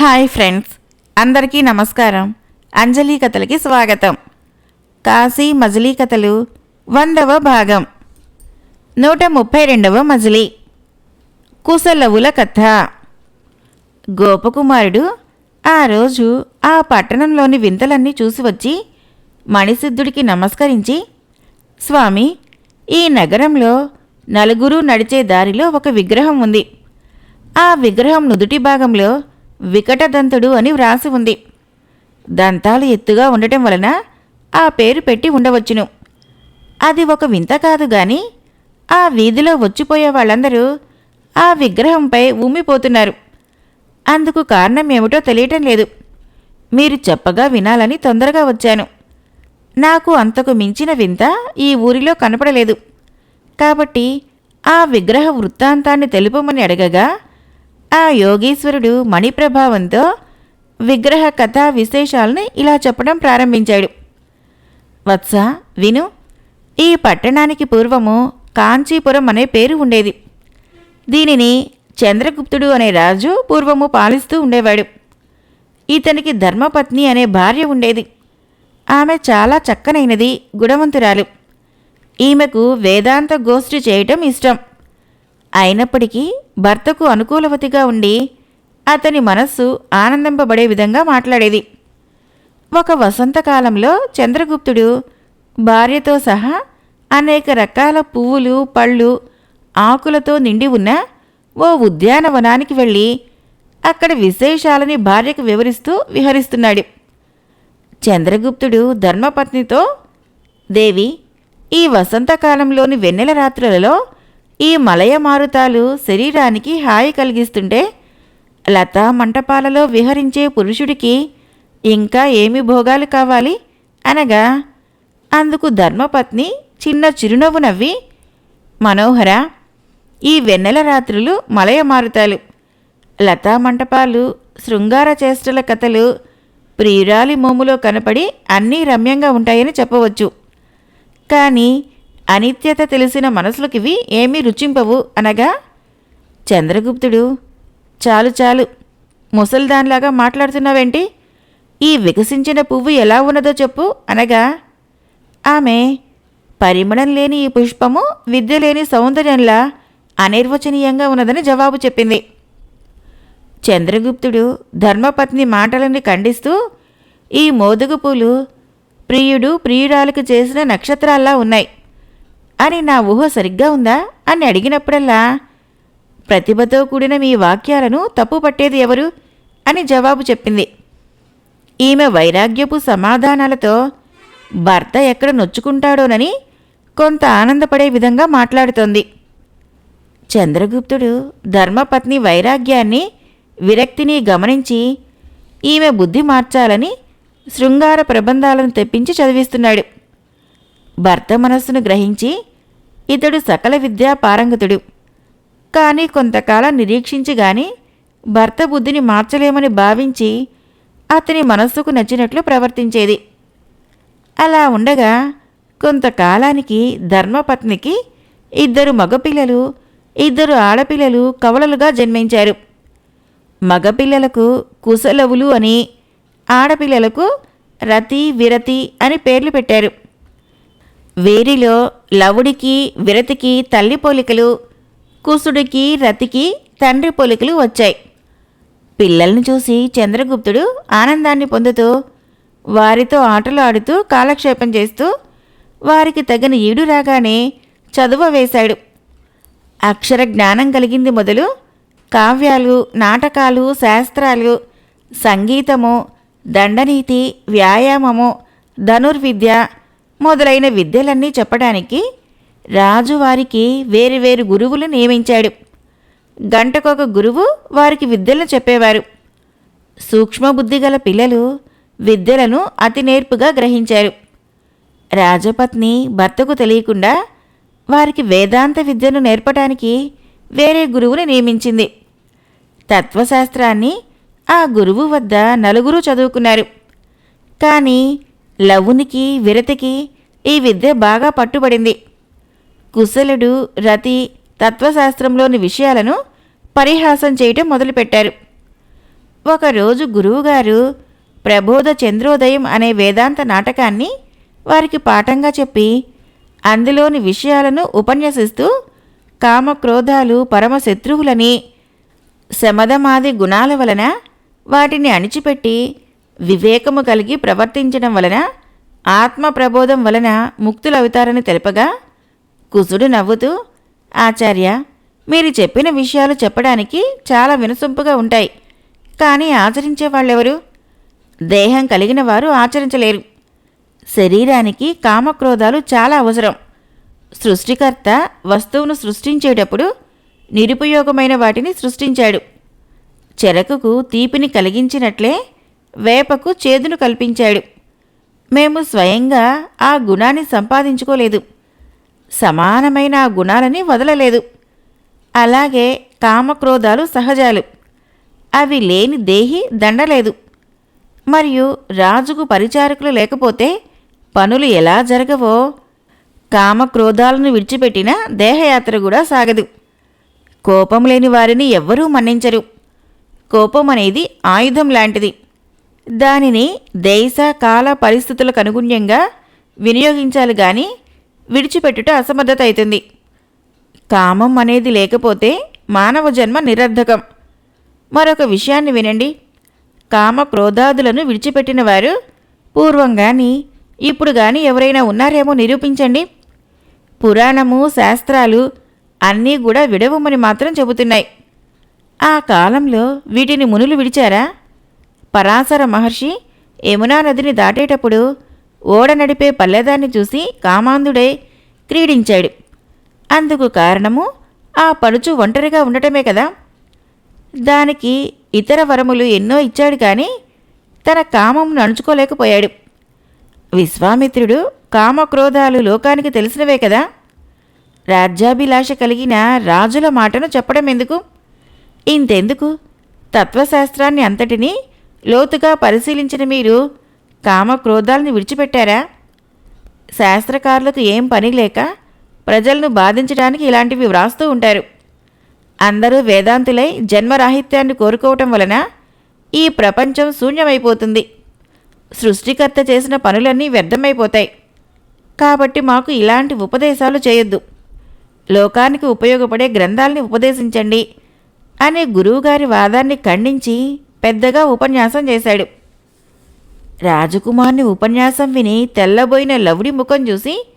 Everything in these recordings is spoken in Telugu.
హాయ్ ఫ్రెండ్స్ అందరికీ నమస్కారం. అంజలి కథలకి స్వాగతం. కాశీ మజిలీ కథలు వందవ భాగం. నూట ముప్పై రెండవ మజిలీ. కుశలవుల కథ. గోపకుమారుడు ఆ రోజు ఆ పట్టణంలోని వింతలన్నీ చూసి వచ్చి మణిసిద్ధుడికి నమస్కరించి స్వామి ఈ నగరంలో నలుగురు నడిచే దారిలో ఒక విగ్రహం ఉంది. ఆ విగ్రహం నుదుటి భాగంలో వికటదంతుడు అని వ్రాసి ఉంది. దంతాలు ఎత్తుగా ఉండటం వలన ఆ పేరు పెట్టి ఉండవచ్చును. అది ఒక వింత కాదు గాని ఆ వీధిలో వచ్చిపోయే వాళ్ళందరూ ఆ విగ్రహంపై ఊమిపోతున్నారు. అందుకు కారణం ఏమిటో తెలియటం లేదు. మీరు చెప్పగా వినాలని తొందరగా వచ్చాను. నాకు అంతకు మించిన వింత ఈ ఊరిలో కనపడలేదు. కాబట్టి ఆ విగ్రహ వృత్తాంతాన్ని తెలుపమని అడగగా ఆ యోగీశ్వరుడు మణిప్రభావంతో విగ్రహ కథా విశేషాలను ఇలా చెప్పడం ప్రారంభించాడు. వత్స విను ఈ పట్టణానికి పూర్వము కాంచీపురం అనే పేరు ఉండేది. దీనిని చంద్రగుప్తుడు అనే రాజు పూర్వము పాలిస్తూ ఉండేవాడు. ఇతనికి ధర్మపత్ని అనే భార్య ఉండేది. ఆమె చాలా చక్కనైనది గుణవంతురాలు. ఈమెకు వేదాంత గోష్ఠి చేయటం ఇష్టం. అయినప్పటికీ భర్తకు అనుకూలవతిగా ఉండి అతని మనస్సు ఆనందింపబడే విధంగా మాట్లాడేది. ఒక వసంతకాలంలో చంద్రగుప్తుడు భార్యతో సహా అనేక రకాల పువ్వులు పళ్ళు ఆకులతో నిండి ఉన్న ఓ ఉద్యానవనానికి వెళ్ళి అక్కడ విశేషాలని భార్యకు వివరిస్తూ విహరిస్తున్నాడు. చంద్రగుప్తుడు ధర్మపత్నితో దేవి ఈ వసంతకాలంలోని వెన్నెల రాత్రులలో ఈ మలయ మారుతాలు శరీరానికి హాయి కలిగిస్తుంటే లతా మంటపాలలో విహరించే పురుషుడికి ఇంకా ఏమి భోగాలు కావాలి? అనగా అందుకు ధర్మపత్ని చిన్న చిరునవ్వు నవ్వి మనోహర ఈ వెన్నెల రాత్రులు మలయ మారుతాలు. లతా మంటపాలు శృంగార చేష్టల కథలు ప్రియురాలి మోములో కనపడి అన్నీ రమ్యంగా ఉంటాయని చెప్పవచ్చు. కానీ అనిత్యత తెలిసిన మనసులకివి ఏమీ రుచింపవు అనగా? చంద్రగుప్తుడు. చాలు చాలు. ముసల్దాన్లాగా మాట్లాడుతున్నావేంటి? ఈ వికసించిన పువ్వు ఎలా ఉన్నదో చెప్పు అనగా? ఆమె పరిమళం లేని ఈ పుష్పము విద్య లేని సౌందర్యంలా అనిర్వచనీయంగా ఉన్నదని జవాబు చెప్పింది. చంద్రగుప్తుడు ధర్మపత్ని మాటలని ఖండిస్తూ ఈ మోదుగు పూలు ప్రియుడు ప్రియురాలకు చేసిన నక్షత్రాల్లా ఉన్నాయి. అని నా ఊహ సరిగ్గా ఉందా? అని అడిగినప్పుడల్లా ప్రతిభతో కూడిన మీ వాక్యాలను తప్పు పట్టేది ఎవరు? అని జవాబు చెప్పింది. ఈమె వైరాగ్యపు సమాధానాలతో భర్త ఎక్కడ నొచ్చుకుంటాడోనని కొంత ఆనందపడే విధంగా మాట్లాడుతోంది. చంద్రగుప్తుడు ధర్మపత్ని వైరాగ్యాన్ని విరక్తిని గమనించి ఈమె బుద్ధి మార్చాలని శృంగార ప్రబంధాలను తెప్పించి చదివిస్తున్నాడు. భర్త మనస్సును గ్రహించి ఇతడు సకల విద్యా పారంగతుడు. కానీ కొంతకాలం నిరీక్షించి గాని భర్త బుద్ధిని మార్చలేమని భావించి అతని మనస్సుకు నచ్చినట్లు ప్రవర్తించేది. అలా ఉండగా కొంతకాలానికి ధర్మపత్నికి ఇద్దరు మగపిల్లలు ఇద్దరు ఆడపిల్లలు కవలలుగా జన్మించారు. మగపిల్లలకు కుశలవులు అని ఆడపిల్లలకు రతి విరతి అని పేర్లు పెట్టారు. వీరిలో లవుడికి విరతికి తల్లి పోలికలు కుసుడికి రతికి తండ్రి పోలికలు వచ్చాయి. పిల్లల్ని చూసి చంద్రగుప్తుడు ఆనందాన్ని పొందుతూ వారితో ఆటలు ఆడుతూ కాలక్షేపం చేస్తూ వారికి తగిన ఈడు రాగానే చదువ వేశాడు. అక్షర జ్ఞానం కలిగింది మొదలు కావ్యాలు నాటకాలు శాస్త్రాలు సంగీతము దండనీతి వ్యాయామము ధనుర్విద్య మొదలైన విద్యలన్నీ చెప్పడానికి రాజు వారికి వేరువేరు గురువులు నియమించాడు. గంటకొక గురువు వారికి విద్యలను చెప్పేవారు. సూక్ష్మబుద్ధి గల పిల్లలు విద్యలను అతి నేర్పుగా గ్రహించారు. రాజపత్ని భర్తకు తెలియకుండా వారికి వేదాంత విద్యను నేర్పడానికి వేరే గురువుని నియమించింది. తత్వశాస్త్రాన్ని ఆ గురువు వద్ద నలుగురు చదువుకున్నారు. కానీ లవునికి విరతికి ఈ విద్య బాగా పట్టుబడింది. కుశలుడు రతి తత్వశాస్త్రంలోని విషయాలను పరిహాసం చేయటం మొదలుపెట్టారు. ఒకరోజు గురువుగారు ప్రబోధ చంద్రోదయం అనే వేదాంత నాటకాన్ని వారికి పాఠంగా చెప్పి అందులోని విషయాలను ఉపన్యసిస్తూ కామక్రోధాలు పరమశత్రువులని శమదమాది గుణాల వలన వాటిని అణిచిపెట్టి వివేకము కలిగి ప్రవర్తించడం వలన ఆత్మ ప్రబోధం వలన ముక్తులవుతారని తెలుపగా కుసుడు నవ్వుతూ ఆచార్య మీరు చెప్పిన విషయాలు చెప్పడానికి చాలా వినసొంపుగా ఉంటాయి కానీ ఆచరించే వాళ్ళెవరు? దేహం కలిగిన వారు ఆచరించలేరు. శరీరానికి కామక్రోధాలు చాలా అవసరం. సృష్టికర్త వస్తువును సృష్టించేటప్పుడు నిరుపయోగమైన వాటిని సృష్టించాడు. చెరకుకు తీపిని కలిగించినట్లే వేపకు చేదును కల్పించాడు. మేము స్వయంగా ఆ గుణాన్ని సంపాదించుకోలేదు. సమానమైన ఆ గుణాలని వదలలేదు. అలాగే కామక్రోధాలు సహజాలు. అవి లేని దేహి దండలేదు. మరియు రాజుకు పరిచారకులు లేకపోతే పనులు ఎలా జరగవో కామక్రోధాలను విడిచిపెట్టిన దేహయాత్ర కూడా సాగదు. కోపం లేని వారిని ఎవ్వరూ మన్నించరు. కోపం అనేది ఆయుధం లాంటిది. దానిని దేశ కాల పరిస్థితులకు అనుగుణ్యంగా వినియోగించాలి కానీ విడిచిపెట్టుట అసమర్థత అవుతుంది కామం అనేది లేకపోతే మానవ జన్మ నిరర్ధకం. మరొక విషయాన్ని వినండి. కామ క్రోధాదులను విడిచిపెట్టిన వారు పూర్వం కానీ ఇప్పుడు కానీ ఎవరైనా ఉన్నారేమో నిరూపించండి. పురాణము శాస్త్రాలు అన్నీ కూడా విడవమని మాత్రం చెబుతున్నాయి. ఆ కాలంలో వీటిని మునులు విడిచారా? పరాశర మహర్షి యమునా నదిని దాటేటప్పుడు ఓడ నడిపే పల్లెదాన్ని చూసి కామాంధుడై క్రీడించాడు. అందుకు కారణము ఆ పడుచు ఒంటరిగా ఉండటమే కదా. దానికి ఇతర వరములు ఎన్నో ఇచ్చాడు కానీ తన కామమును అణుచుకోలేకపోయాడు. విశ్వామిత్రుడు కామక్రోధాలు లోకానికి తెలిసినవే కదా. రాజ్యాభిలాష కలిగిన రాజుల మాటను చెప్పడం ఎందుకు ఇంతెందుకు? తత్వశాస్త్రాన్ని అంతటినీ లోతుగా పరిశీలించిన మీరు కామక్రోధాలను విడిచిపెట్టారా? శాస్త్రకారులకు ఏం పని లేక ప్రజలను బాధించడానికి ఇలాంటివి వ్రాస్తూ ఉంటారు. అందరూ వేదాంతులై జన్మరాహిత్యాన్ని కోరుకోవటం వలన ఈ ప్రపంచం శూన్యమైపోతుంది. సృష్టికర్త చేసిన పనులన్నీ వ్యర్థమైపోతాయి. కాబట్టి మాకు ఇలాంటి ఉపదేశాలు చేయొద్దు. లోకానికి ఉపయోగపడే గ్రంథాలని ఉపదేశించండి అనే గురువుగారి వాదాన్ని ఖండించి పెద్దగా ఉపన్యాసం చేశాడు. రాజకుమార్ని ఉపన్యాసం విని తెల్లబోయిన లవుడి ముఖం చూసి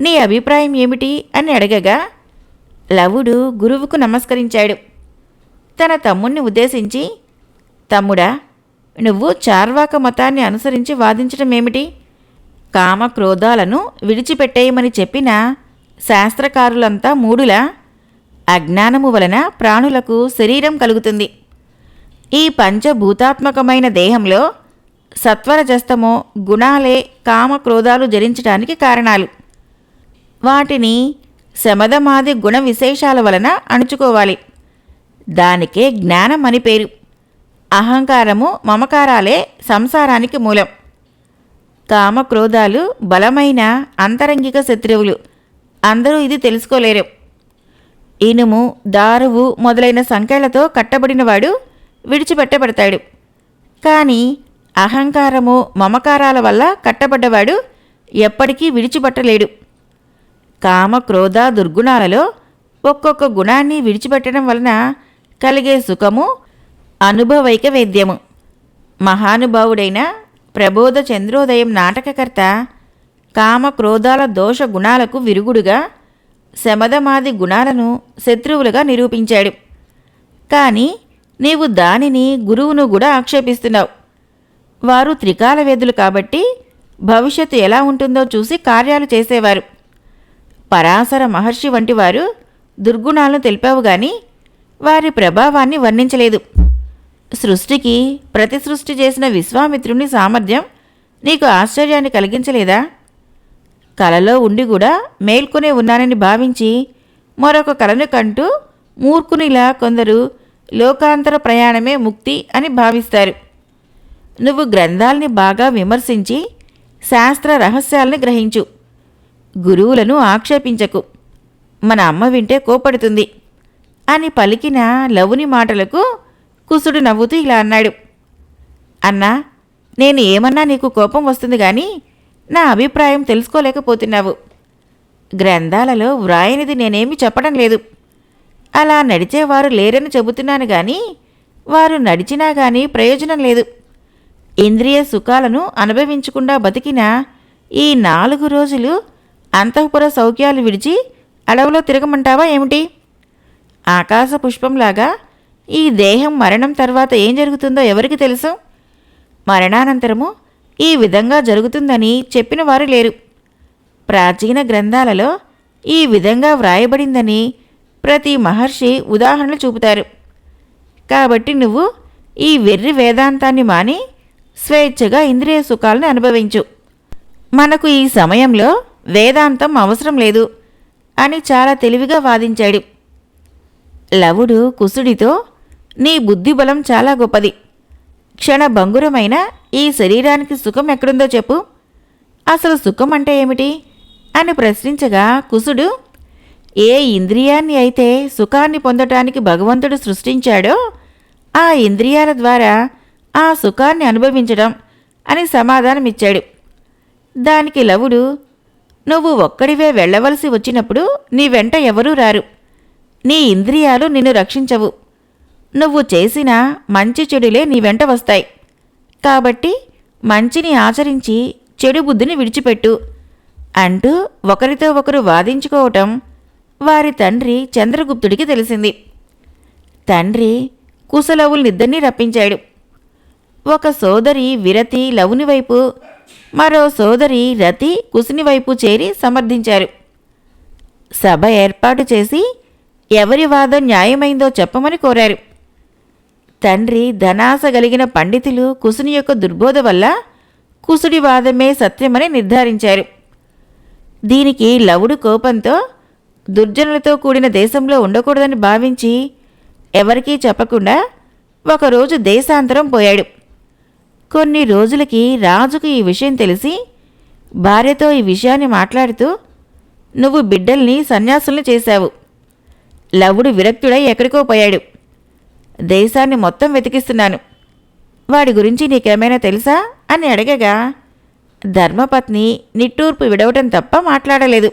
నీ అభిప్రాయం ఏమిటి? అని అడగగా లవుడు గురువుకు నమస్కరించాడు. తన తమ్ముణ్ణి ఉద్దేశించి తమ్ముడా నువ్వు చార్వాక మతాన్ని అనుసరించి వాదించడం ఏమిటి? కామ క్రోధాలను విడిచిపెట్టేయమని చెప్పిన శాస్త్రకారులంతా మూడులా. అజ్ఞానము వలన ప్రాణులకు శరీరం కలుగుతుంది. ఈ పంచభూతాత్మకమైన దేహంలో సత్వరజస్తమో గుణాలే కామ క్రోధాలు జరించడానికి కారణాలు. వాటిని శమదమాది గుణ విశేషాల వలన అణుచుకోవాలి. దానికే జ్ఞానం అని పేరు. అహంకారము మమకారాలే సంసారానికి మూలం. కామక్రోధాలు బలమైన అంతరంగిక శత్రువులు. అందరూ ఇది తెలుసుకోలేరు. ఇనుము దారువు మొదలైన సంఖ్యలతో కట్టబడినవాడు విడిచిపెట్టబడతాడు. కానీ అహంకారము మమకారాల వల్ల కట్టబడ్డవాడు ఎప్పటికీ విడిచిపెట్టలేడు. కామ క్రోధ దుర్గుణాలలో ఒక్కొక్క గుణాన్ని విడిచిపెట్టడం వలన కలిగే సుఖము అనుభవైక వేద్యము. మహానుభావుడైన ప్రబోధ చంద్రోదయం నాటకకర్త కామ క్రోధాల దోష గుణాలకు విరుగుడుగా శమదమాది గుణాలను శత్రువులుగా నిరూపించాడు. కానీ నీవు దానిని గురువును కూడా ఆక్షేపిస్తున్నావు. వారు త్రికాల వేదులు కాబట్టి భవిష్యత్తు ఎలా ఉంటుందో చూసి కార్యాలు చేసేవారు. పరాశర మహర్షి వంటి వారు దుర్గుణాలను తెలిపావు గాని వారి ప్రభావాన్ని వర్ణించలేదు. సృష్టికి ప్రతి సృష్టి చేసిన విశ్వామిత్రుని సామర్థ్యం నీకు ఆశ్చర్యాన్ని కలిగించలేదా? కలలో ఉండి కూడా మేల్కొనే ఉన్నానని భావించి మరొక కలను కంటూ మూర్ఖునిలా కొందరు లోకాంతర ప్రయాణమే ముక్తి అని భావిస్తారు. నువ్వు గ్రంథాల్ని బాగా విమర్శించి శాస్త్ర రహస్యాల్ని గ్రహించు. గురువులను ఆక్షేపించకు. మన అమ్మ వింటే కోపడుతుంది. అని పలికిన లవుని మాటలకు కుసుడు నవ్వుతూ ఇలా అన్నాడు. అన్నా నేను ఏమన్నా నీకు కోపం వస్తుంది కానీ నా అభిప్రాయం తెలుసుకోలేకపోతున్నావు. గ్రంథాలలో వ్రాయనిది నేనేమి చెప్పడం లేదు. అలా నడిచేవారు లేరని చెబుతున్నాను కానీ వారు నడిచినా కానీ ప్రయోజనం లేదు. ఇంద్రియ సుఖాలను అనుభవించకుండా బతికిన ఈ నాలుగు రోజులు అంతఃపుర సౌఖ్యాలు విడిచి అడవిలో తిరగమంటావా ఏమిటి? ఆకాశ పుష్పంలాగా ఈ దేహం మరణం తర్వాత ఏం జరుగుతుందో ఎవరికి తెలుసు? మరణానంతరము ఈ విధంగా జరుగుతుందని చెప్పిన వారు లేరు. ప్రాచీన గ్రంథాలలో ఈ విధంగా వ్రాయబడిందని ప్రతి మహర్షి ఉదాహరణలు చూపుతారు. కాబట్టి నువ్వు ఈ వెర్రి వేదాంతాన్ని మాని స్వేచ్ఛగా ఇంద్రియ సుఖాలను అనుభవించు. మనకు ఈ సమయంలో వేదాంతం అవసరం లేదు అని చాలా తెలివిగా వాదించాడు. లవుడు కుసుడితో నీ బుద్ధిబలం చాలా గొప్పది. క్షణభంగురమైన ఈ శరీరానికి సుఖం ఎక్కడుందో చెప్పు. అసలు సుఖం అంటే ఏమిటి? అని ప్రశ్నించగా కుసుడు ఏ ఇంద్రియాన్ని అయితే సుఖాన్ని పొందటానికి భగవంతుడు సృష్టించాడో ఆ ఇంద్రియాల ద్వారా ఆ సుఖాన్ని అనుభవించడం అని సమాధానమిచ్చాడు. దానికి లవుడు నువ్వు ఒక్కడివే వెళ్ళవలసి వచ్చినప్పుడు నీ వెంట ఎవరూ రారు. నీ ఇంద్రియాలు నిన్ను రక్షించవు. నువ్వు చేసిన మంచి చెడులే నీ వెంట వస్తాయి. కాబట్టి మంచిని ఆచరించి చెడు బుద్ధిని విడిచిపెట్టు అంటూ ఒకరితో ఒకరు వాదించుకోవటం వారి తండ్రి చంద్రగుప్తుడికి తెలిసింది. తండ్రి కుశలవుల్నిద్దరినీ రప్పించాడు. ఒక సోదరి విరతి లవుని వైపు మరో సోదరి రతి కుసుని వైపు చేరి సమర్థించారు. సభ ఏర్పాటు చేసి ఎవరి వాదం న్యాయమైందో చెప్పమని కోరారు. తండ్రి ధనాశ కలిగిన పండితులు కుసుని యొక్క దుర్బోధ వల్ల కుసుడి వాదమే సత్యమని నిర్ధారించారు. దీనికి లవుడు కోపంతో దుర్జనులతో కూడిన దేశంలో ఉండకూడదని భావించి ఎవరికీ చెప్పకుండా ఒకరోజు దేశాంతరం పోయాడు. కొన్ని రోజులకి రాజుకు ఈ విషయం తెలిసి భార్యతో ఈ విషయాన్ని మాట్లాడుతూ నువ్వు బిడ్డల్ని సన్యాసుల్ని చేశావు. లవుడు విరక్తుడై ఎక్కడికో పోయాడు. దేశాన్ని మొత్తం వెతికిస్తున్నాను. వాడి గురించి నీకేమైనా తెలుసా? అని అడగగా ధర్మపత్ని నిట్టూర్పు విడవటం తప్ప మాట్లాడలేదు.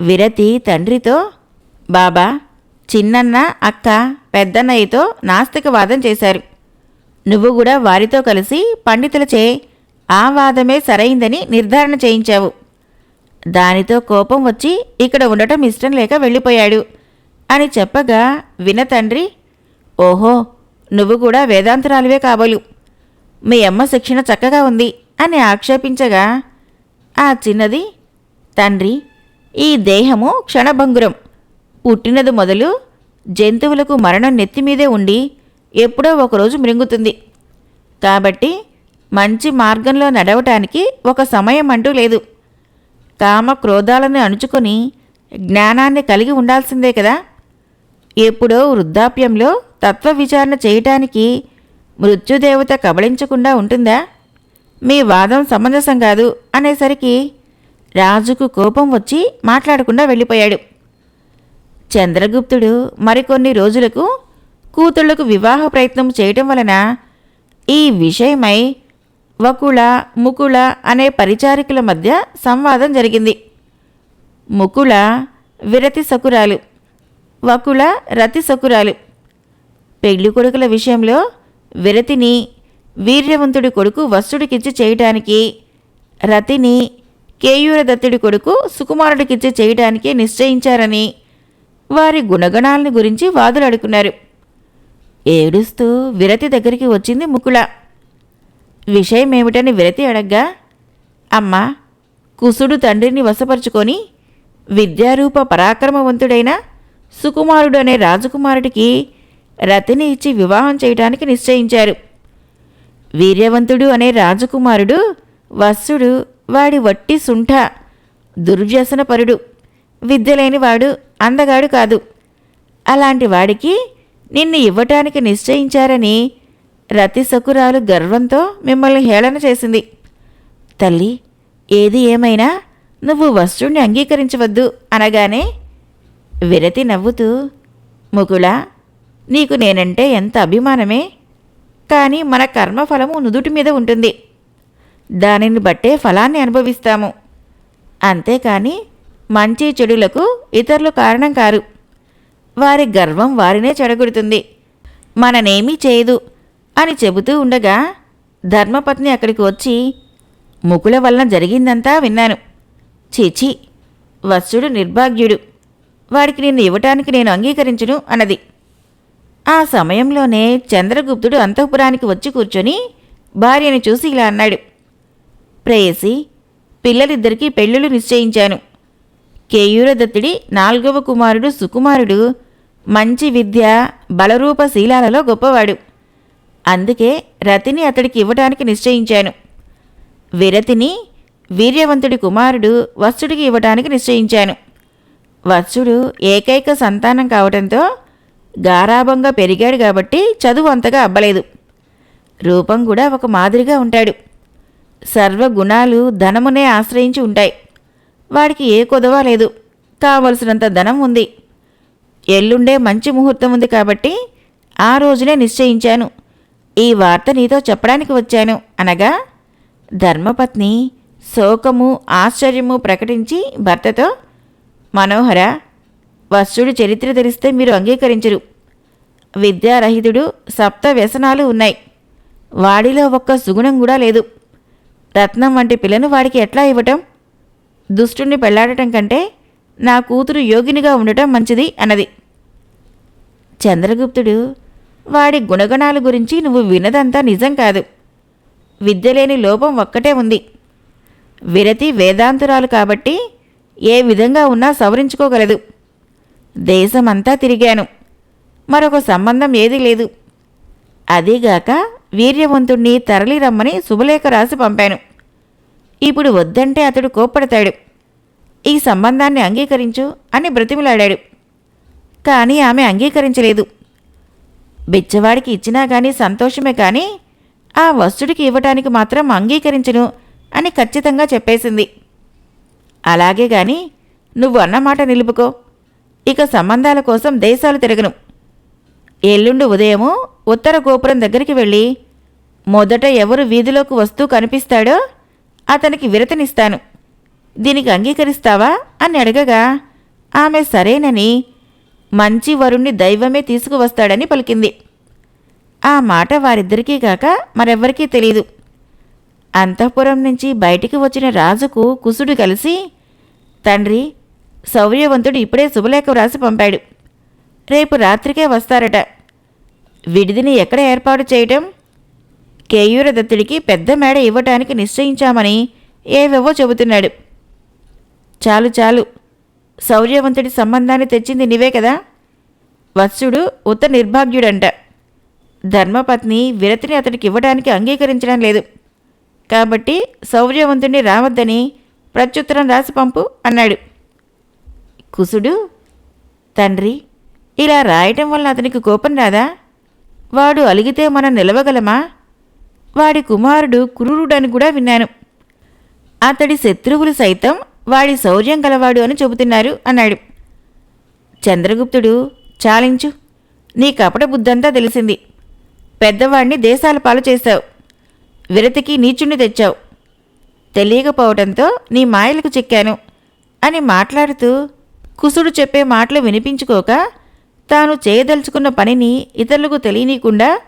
విరతి తండ్రితో బాబా చిన్నన్న అక్క పెద్దన్నయ్యతో నాస్తికవాదం చేశారు. నువ్వు కూడా వారితో కలిసి పండితులచే ఆ వాదమే సరైందని నిర్ధారణ చేయించావు. దానితో కోపం వచ్చి ఇక్కడ ఉండటం ఇష్టం లేక వెళ్ళిపోయాడు అని చెప్పగా విన తండ్రి ఓహో నువ్వు కూడా వేదాంతరాలువే కాబోలు. మీ అమ్మ శిక్షణ చక్కగా ఉంది అని ఆక్షేపించగా ఆ చిన్నది తండ్రి ఈ దేహము క్షణభంగురం. పుట్టినది మొదలు జంతువులకు మరణం నెత్తిమీదే ఉండి ఎప్పుడో ఒకరోజు మృంగుతుంది. కాబట్టి మంచి మార్గంలో నడవటానికి ఒక సమయం అంటూ లేదు. కామ క్రోధాలను అణుచుకొని జ్ఞానాన్ని కలిగి ఉండాల్సిందే కదా. ఎప్పుడో వృద్ధాప్యంలో తత్వ విచారణ చేయటానికి మృత్యుదేవత కబళించకుండా ఉంటుందా? మీ వాదం సమంజసం కాదు అనేసరికి రాజుకు కోపం వచ్చి మాట్లాడకుండా వెళ్ళిపోయాడు. చంద్రగుప్తుడు మరికొన్ని రోజులకు కూతుళ్ళకు వివాహ ప్రయత్నం చేయటం వలన ఈ విషయమై వకుళ ముకుళ అనే పరిచారికుల మధ్య సంవాదం జరిగింది. ముకుళ విరతి సకురాలు వకుళ రతి సకురాలు. పెళ్ళి కొడుకుల విషయంలో విరతిని వీర్యవంతుడి కొడుకు వస్తుడికిచ్చి చేయటానికి రతిని కేయూర దత్తుడి కొడుకు సుకుమారుడికిచ్చి చేయటానికి నిశ్చయించారని వారి గుణగణాలని గురించి వాదులాడుకున్నారు ఏడుస్తూ విరతి దగ్గరికి వచ్చింది ముకుళ. విషయమేమిటని విరతి అడగ్గా అమ్మా కుసుడు తండ్రిని వశపరుచుకొని విద్యారూప పరాక్రమవంతుడైన సుకుమారుడు అనే రాజకుమారుడికి రతిని ఇచ్చి వివాహం చేయడానికి నిశ్చయించారు. వీర్యవంతుడు అనే రాజకుమారుడు వత్సుడు వాడి వట్టి సుంఠ దుర్వ్యసనపరుడు విద్యలేనివాడు అందగాడు కాదు. అలాంటి వాడికి నిన్ను ఇవ్వటానికి నిశ్చయించారని రతి సకురాలు గర్వంతో మిమ్మల్ని హేళన చేసింది. తల్లి ఏది ఏమైనా నువ్వు వస్తుణ్ణి అంగీకరించవద్దు అనగానే విరతి నవ్వుతూ ముకుళ నీకు నేనంటే ఎంత అభిమానమే? కానీ మన కర్మఫలము నుదుటి మీద ఉంటుంది. దానిని బట్టే ఫలాన్ని అనుభవిస్తాము. అంతేకాని మంచి చెడులకు ఇతరులు కారణం కారు. వారి గర్వం వారినే చెడగొడుతుంది. మననేమీ చేయదు అని చెబుతూ ఉండగా ధర్మపత్ని అక్కడికి వచ్చి ముకుల వలన జరిగిందంతా విన్నాను. చీచి వత్సుడు నిర్భాగ్యుడు. వాడికి నిన్ను ఇవ్వటానికి నేను అంగీకరించును అన్నది. ఆ సమయంలోనే చంద్రగుప్తుడు అంతఃపురానికి వచ్చి కూర్చొని భార్యను చూసి ఇలా అన్నాడు. ప్రేయసి పిల్లలిద్దరికీ పెళ్ళిళ్ళు నిశ్చయించాను. కేయూరదత్తుడి నాల్గవ కుమారుడు సుకుమారుడు మంచి విద్య బలరూప శీలాలలో గొప్పవాడు. అందుకే రతిని అతడికి ఇవ్వడానికి నిశ్చయించాను. విరతిని వీర్యవంతుడి కుమారుడు వత్సుడికి ఇవ్వడానికి నిశ్చయించాను. వత్సుడు ఏకైక సంతానం కావడంతో గారాభంగా పెరిగాడు కాబట్టి చదువు అంతగా అబ్బలేదు. రూపం కూడా ఒక మాదిరిగా ఉంటాడు. సర్వగుణాలు ధనమునే ఆశ్రయించి ఉంటాయి. వాడికి ఏ కొదవ లేదు. కావలసినంత ధనం ఉంది. ఎల్లుండే మంచి ముహూర్తం ఉంది కాబట్టి ఆ రోజునే నిశ్చయించాను. ఈ వార్త నీతో చెప్పడానికి వచ్చాను. అనగా ధర్మపత్ని శోకము ఆశ్చర్యము ప్రకటించి భర్తతో మనోహర వత్సుడు చరిత్ర తెలిస్తే మీరు అంగీకరించరు. విద్యారహితుడు సప్త వ్యసనాలు ఉన్నాయి. వాడిలో ఒక్క సుగుణం కూడా లేదు. రత్నం వంటి పిల్లను వాడికి ఎట్లా ఇవ్వటం? దుష్టుణ్ణి పెళ్ళాడటం కంటే నా కూతురు యోగినిగా ఉండటం మంచిది అన్నది. చంద్రగుప్తుడు వాడి గుణగణాల గురించి నువ్వు వినదంతా నిజం కాదు. విద్యలేని లోపం ఒక్కటే ఉంది. విరతి వేదాంతురాలు కాబట్టి ఏ విధంగా ఉన్నా సవరించుకోగలదు. దేశమంతా తిరిగాను. మరొక సంబంధం ఏదీ లేదు. అదీగాక వీర్యవంతుణ్ణి తరలి రమ్మని శుభలేఖ రాసి పంపాను. ఇప్పుడు వద్దంటే అతడు కోప్పడతాడు. ఈ సంబంధాన్ని అంగీకరించు అని బ్రతిమిలాడాడు. కానీ ఆమె అంగీకరించలేదు. బిచ్చవాడికి ఇచ్చినా గాని సంతోషమే కానీ ఆ వస్తుడికి ఇవ్వటానికి మాత్రం అంగీకరించను అని ఖచ్చితంగా చెప్పేసింది. అలాగే గాని నువ్వు అన్నమాట నిలుపుకో. ఇక సంబంధాల కోసం దేశాలు తిరగను. ఎల్లుండి ఉదయము ఉత్తర గోపురం దగ్గరికి వెళ్ళి మొదట ఎవరు వీధిలోకి వస్తూ కనిపిస్తాడో అతనికి విరతనిస్తాను. దీనికి అంగీకరిస్తావా? అని అడగగా ఆమె సరేనని మంచి వరుణ్ణి దైవమే తీసుకువస్తాడని పలికింది. ఆ మాట వారిద్దరికీ కాక మరెవ్వరికీ తెలియదు అంతఃపురం నుంచి బయటికి వచ్చిన రాజుకు కుసుడు కలిసి తండ్రి శౌర్యవంతుడు ఇప్పుడే శుభలేఖ వ్రాసి పంపాడు. రేపు రాత్రికే వస్తారట. విడిదిని ఎక్కడ ఏర్పాటు చేయటం? కేయూర దత్తుడికి పెద్ద మేడ ఇవ్వటానికి నిశ్చయించామని ఏవేవో చెబుతున్నాడు. చాలు చాలు. శౌర్యవంతుడి సంబంధాన్ని తెచ్చింది నీవే కదా? వత్సుడు ఉత్త నిర్భాగ్యుడంట. ధర్మపత్ని విరతిని అతడికి ఇవ్వడానికి అంగీకరించడం లేదు. కాబట్టి శౌర్యవంతుడిని రావద్దని ప్రత్యుత్తరం రాసి పంపు అన్నాడు. కుసుడు తండ్రి ఇలా రాయటం వల్ల అతనికి కోపం రాదా? వాడు అలిగితే మనం నిలవగలమా? వాడి కుమారుడు క్రూరుడని కూడా విన్నాను. అతడి శత్రువులు సైతం వాడి శౌర్యం గలవాడు అని చెబుతున్నారు అన్నాడు. చంద్రగుప్తుడు చాలించు. నీ కపట బుద్ధంతా తెలిసింది. పెద్దవాణ్ణి దేశాల పాలు చేశావు. విరతికి నీచుణ్ణి తెచ్చావు. తెలియకపోవడంతో నీ మాయలకు చిక్కాను అని మాట్లాడుతూ కుసుడు చెప్పే మాటలు వినిపించుకోక తాను చేయదలుచుకున్న పనిని ఇతరులకు తెలియనీయకుండా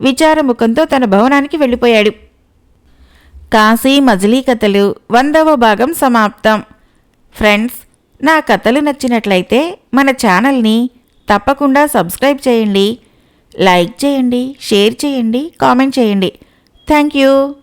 విచారముఖంతో తన భవనానికి వెళ్ళిపోయాడు. కాశీ మజిలీ కథలు వందవ భాగం సమాప్తం. ఫ్రెండ్స్ నా కథలు నచ్చినట్లయితే మన ఛానల్ని తప్పకుండా సబ్స్క్రైబ్ చేయండి. లైక్ చేయండి షేర్ చేయండి కామెంట్ చేయండి. Thank you.